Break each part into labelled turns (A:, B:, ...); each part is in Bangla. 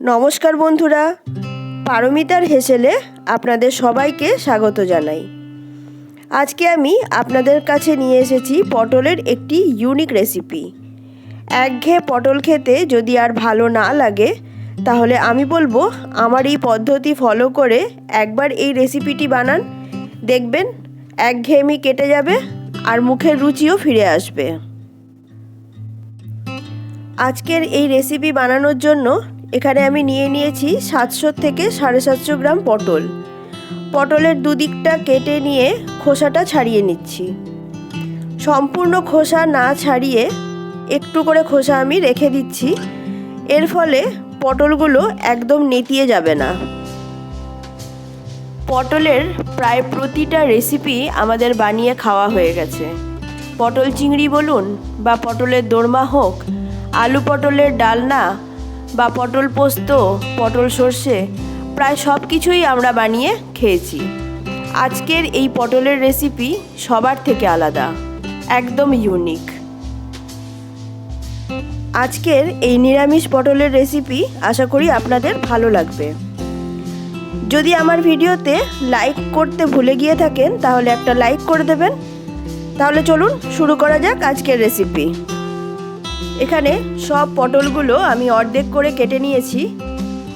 A: নমস্কার বন্ধুরা। পারমিতার হেসেলে আপনাদের সবাইকে স্বাগত জানাই। আজকে আমি আপনাদের কাছে নিয়ে এসেছি পটলের একটি ইউনিক রেসিপি একঘেয়ে পটল খেতে যদি আর ভালো না লাগে, তাহলে আমি বলব আমার এই পদ্ধতি ফলো করে একবার এই রেসিপিটি বানান। দেখবেন একঘেয়েমি কেটে যাবে আর মুখের রুচিও ফিরে আসবে। আজকের এই রেসিপি বানানোর জন্য এখানে আমি নিয়ে নিয়েছি সাতশো থেকে সাড়ে সাতশো গ্রাম পটল। পটলের দুদিকটা কেটে নিয়ে খোসাটা ছাড়িয়ে নিচ্ছি। সম্পূর্ণ খোসা না ছাড়িয়ে একটু করে খোসা আমি রেখে দিচ্ছি। এর ফলে পটলগুলো একদম নেতিয়ে যাবে না। পটলের প্রায় প্রতিটা রেসিপি আমাদের বানিয়ে খাওয়া হয়ে গেছে। পটল চিংড়ি বলুন বা পটলের দোরমা হোক, আলু পটলের ডালনা বা পটল পোস্ত, পটল সর্ষে, প্রায় সব কিছুই আমরা বানিয়ে খেয়েছি। আজকের এই পটলের রেসিপি সবার থেকে আলাদা, একদম ইউনিক আজকের এই নিরামিষ পটলের রেসিপি আশা করি আপনাদের ভালো লাগবে। যদি আমার ভিডিওতে লাইক করতে ভুলে গিয়ে থাকেন, তাহলে একটা লাইক করে দেবেন। তাহলে চলুন শুরু করা যাক আজকের রেসিপি এখানে সব পটলগুলো আমি অর্ধেক করে কেটে নিয়েছি।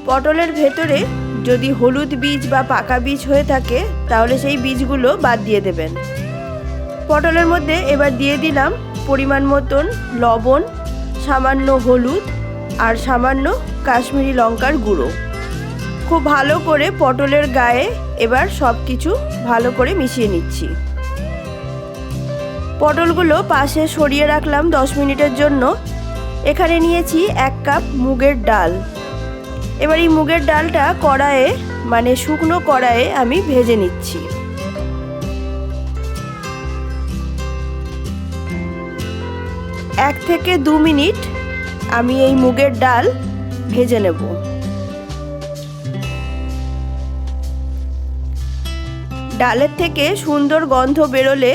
A: পটলের ভেতরে যদি হলুদ বীজ বা পাকা বীজ হয়ে থাকে, তাহলে সেই বীজগুলো বাদ দিয়ে দেবেন। পটলের মধ্যে এবার দিয়ে দিলাম পরিমাণ মতন লবণ, সামান্য হলুদ আর সামান্য কাশ্মীরি লঙ্কার গুঁড়ো। খুব ভালো করে পটলের গায়ে এবার সব কিছু ভালো করে মিশিয়ে নিচ্ছি। পটলগুলো পাশে সরিয়ে রাখলাম দশ মিনিটের জন্য। এখানে নিয়েছি এক কাপ মুগের ডাল। এবার এই মুগের ডালটা কড়ায়ে মানে শুকনো কড়ায়ে আমি ভেজে নিচ্ছি। এক থেকে দু মিনিট আমি এই মুগের ডাল ভেজে নেব। ডালের থেকে সুন্দর গন্ধ বেরোলে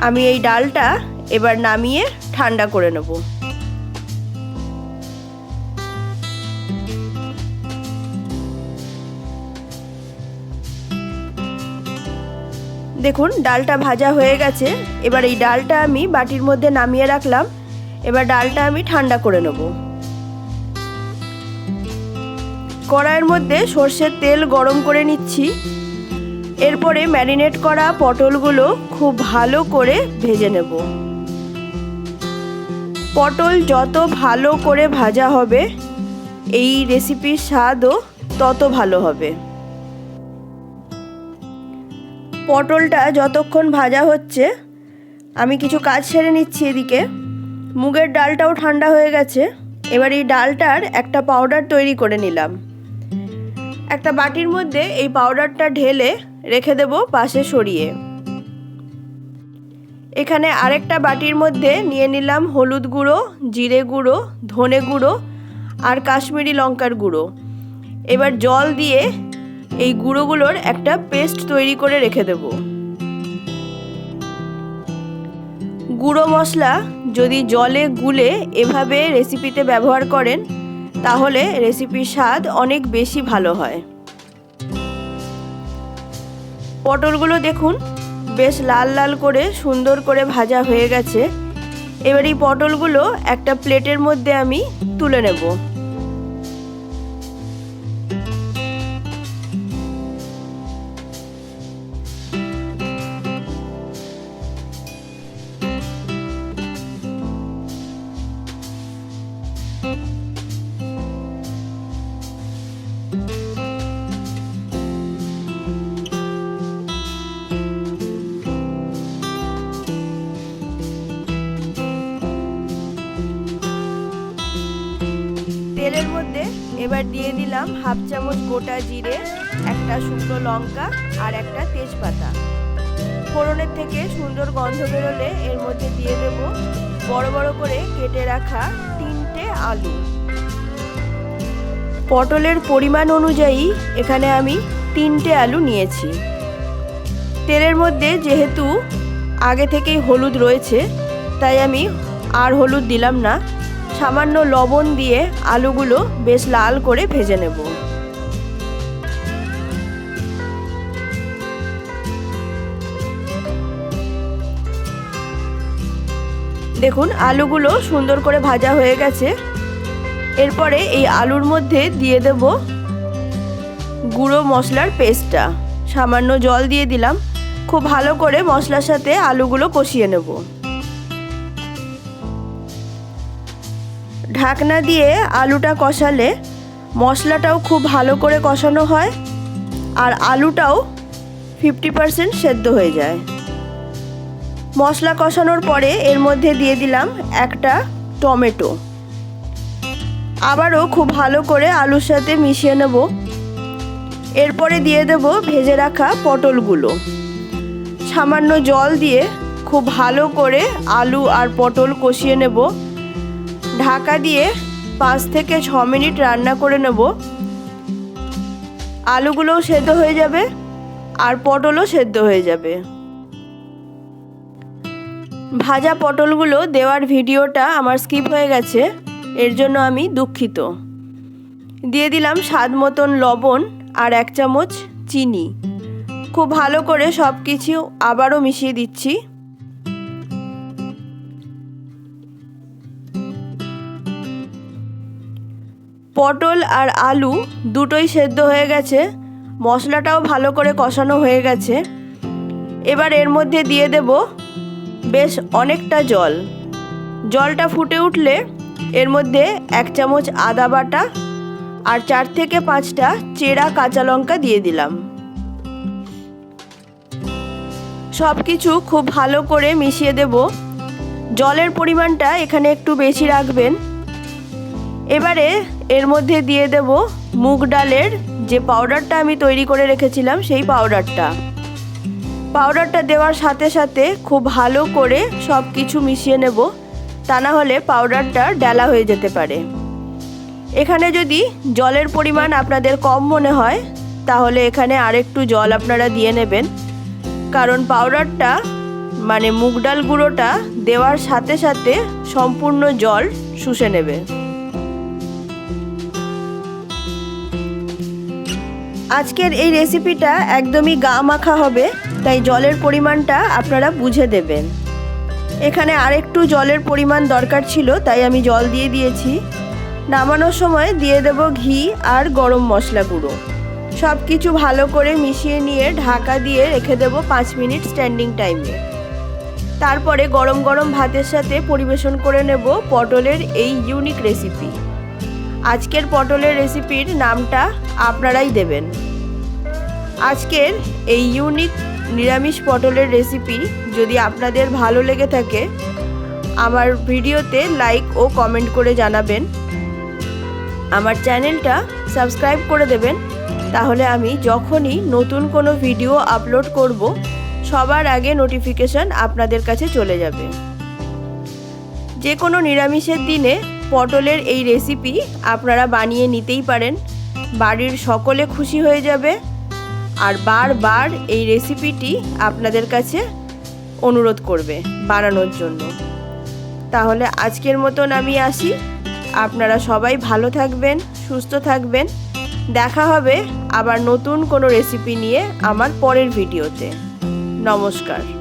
A: আমি এই ডালটা এবার নামিয়ে ঠান্ডা করে নেব। দেখুন, ডালটা ভাজা হয়ে গেছে। এবার এই ডালটা আমি বাটির মধ্যে নামিয়ে রাখলাম। এবার ডালটা আমি ঠান্ডা করে নেব। কড়াইয়ের মধ্যে সর্ষের তেল গরম করে নিচ্ছি। এরপরে ম্যারিনেট করা পটলগুলো খুব ভালো করে ভেজে নেব। পটল যত ভালো করে ভাজা হবে, এই রেসিপির স্বাদও তত ভালো হবে। পটলটা যতক্ষণ ভাজা হচ্ছে, আমি কিছু কাজ সেরে নিচ্ছি এদিকে। মুগের ডালটাও ঠান্ডা হয়ে গেছে, এবার এই ডালটার একটা পাউডার তৈরি করে নিলাম। একটা বাটির মধ্যে এই পাউডারটা ঢেলে রেখে দেব পাশে সরিয়ে। এখানে আরেকটা বাটির মধ্যে নিয়ে নিলাম হলুদ গুঁড়ো, জিরে গুঁড়ো, ধনে গুঁড়ো আর কাশ্মীরি লঙ্কার গুঁড়ো। এবার জল দিয়ে এই গুঁড়োগুলোর একটা পেস্ট তৈরি করে রেখে দেব। গুঁড়ো মশলা যদি জলে গুলে এভাবে রেসিপিতে ব্যবহার করেন, তাহলে রেসিপির স্বাদ অনেক বেশি ভালো হয়। পটলগুলো দেখুন, বেশ লাল লাল করে সুন্দর করে ভাজা হয়ে গেছে। এবার এই পটলগুলো একটা প্লেটের মধ্যে আমি তুলে নেব। এবার দিয়ে দিলাম হাফ চামচ গোটা জিরে, একটা শুকনো লঙ্কা আর একটা তেজপাতা। ফোড়নের থেকে সুন্দর গন্ধ বেরোলে এর মধ্যে দিয়ে দেব বড় বড় করে কেটে রাখা তিনটে আলু। পটলের পরিমাণ অনুযায়ী এখানে আমি তিনটে আলু নিয়েছি। তেলের মধ্যে যেহেতু আগে থেকেই হলুদ রয়েছে, তাই আমি আর হলুদ দিলাম না। সামান্য লবণ দিয়ে আলুগুলো বেশ লাল করে ভেজে নেব। দেখুন, আলুগুলো সুন্দর করে ভাজা হয়ে গেছে। এরপরে এই আলুর মধ্যে দিয়ে দেব গুঁড়ো মশলার পেস্টটা। সামান্য জল দিয়ে দিলাম। খুব ভালো করে মশলার সাথে আলুগুলো কষিয়ে নেব। ঢাকনা দিয়ে আলুটা কষালে মশলাটাও খুব ভালো করে কষানো হয় আর আলুটাও ফিফটি পারসেন্ট সেদ্ধ হয়ে যায়। মশলা কষানোর পরে এর মধ্যে দিয়ে দিলাম একটা টমেটো। আবারও খুব ভালো করে আলুর সাথে মিশিয়ে নেব। এরপরে দিয়ে দেব ভেজে রাখা পটলগুলো। সামান্য জল দিয়ে খুব ভালো করে আলু আর পটল কষিয়ে নেব। ঢাকা দিয়ে পাঁচ থেকে ছ মিনিট রান্না করে নেব। আলুগুলোও সেদ্ধ হয়ে যাবে আর পটলও সেদ্ধ হয়ে যাবে। ভাজা পটলগুলো দেওয়ার ভিডিওটা আমার স্কিপ হয়ে গেছে, এর জন্য আমি দুঃখিত। দিয়ে দিলাম স্বাদ মতন লবণ আর এক চামচ চিনি। খুব ভালো করে সব কিছু আবারও মিশিয়ে দিচ্ছি। পটল আর আলু দুটোই সেদ্ধ হয়ে গেছে। মশলাটাও ভালো করে কষানো হয়ে গেছে। এবার এর মধ্যে দিয়ে দেব বেশ অনেকটা জল। জলটা ফুটে উঠলে এর মধ্যে এক চামচ আদা বাটা আর চার থেকে পাঁচটা চেরা কাঁচা লঙ্কা দিয়ে দিলাম। সব কিছু খুব ভালো করে মিশিয়ে দেব। জলের পরিমাণটা এখানে একটু বেশি রাখবেন। এবারে এর মধ্যে দিয়ে দেব মুগ ডালের যে পাউডারটা আমি তৈরি করে রেখেছিলাম, সেই পাউডারটা পাউডারটা দেওয়ার সাথে সাথে খুব ভালো করে সব কিছু মিশিয়ে নেব, তা না হলে পাউডারটা ডালা হয়ে যেতে পারে। এখানে যদি জলের পরিমাণ আপনাদের কম মনে হয়, তাহলে এখানে আরেকটু জল আপনারা দিয়ে নেবেন। কারণ পাউডারটা মানে মুগ ডাল গুঁড়োটা দেওয়ার সাথে সাথে সম্পূর্ণ জল শুষে নেবে। আজকের এই রেসিপিটা একদমই গা মাখা হবে, তাই জলের পরিমাণটা আপনারা বুঝে দেবেন। এখানে আরেকটু জলের পরিমাণ দরকার ছিল, তাই আমি জল দিয়ে দিয়েছি। নামানোর সময় দিয়ে দেব ঘি আর গরম মশলা গুঁড়ো। সব কিছু ভালো করে মিশিয়ে নিয়ে ঢাকা দিয়ে রেখে দেব পাঁচ মিনিট স্ট্যান্ডিং টাইমে তারপরে গরম গরম ভাতের সাথে পরিবেশন করে নেব পটলের এই ইউনিক রেসিপি আজকের পটলের রেসিপির নামটা আপনারাই দেবেন। আজকের এই ইউনিক নিরামিষ পটলের রেসিপি যদি আপনাদের ভালো লেগে থাকে, আমার ভিডিওতে লাইক ও কমেন্ট করে জানাবেন। আমার চ্যানেলটা সাবস্ক্রাইব করে দেবেন। তাহলে আমি যখনই নতুন কোনো ভিডিও আপলোড করব, সবার আগে নোটিফিকেশান আপনাদের কাছে চলে যাবে। যে কোনো নিরামিষের দিনে পটলের এই রেসিপি আপনারা বানিয়ে নিতেই পারেন। বাড়ির সকলে খুশি হয়ে যাবে। আর বারবার এই রেসিপিটি আপনাদের কাছে অনুরোধ করবে বানানোর জন্য। তাহলে আজকের মতন আমি আসি। আপনারা সবাই ভালো থাকবেন, সুস্থ থাকবেন। দেখা হবে আবার নতুন কোনো রেসিপি নিয়ে আমার পরের ভিডিওতে নমস্কার।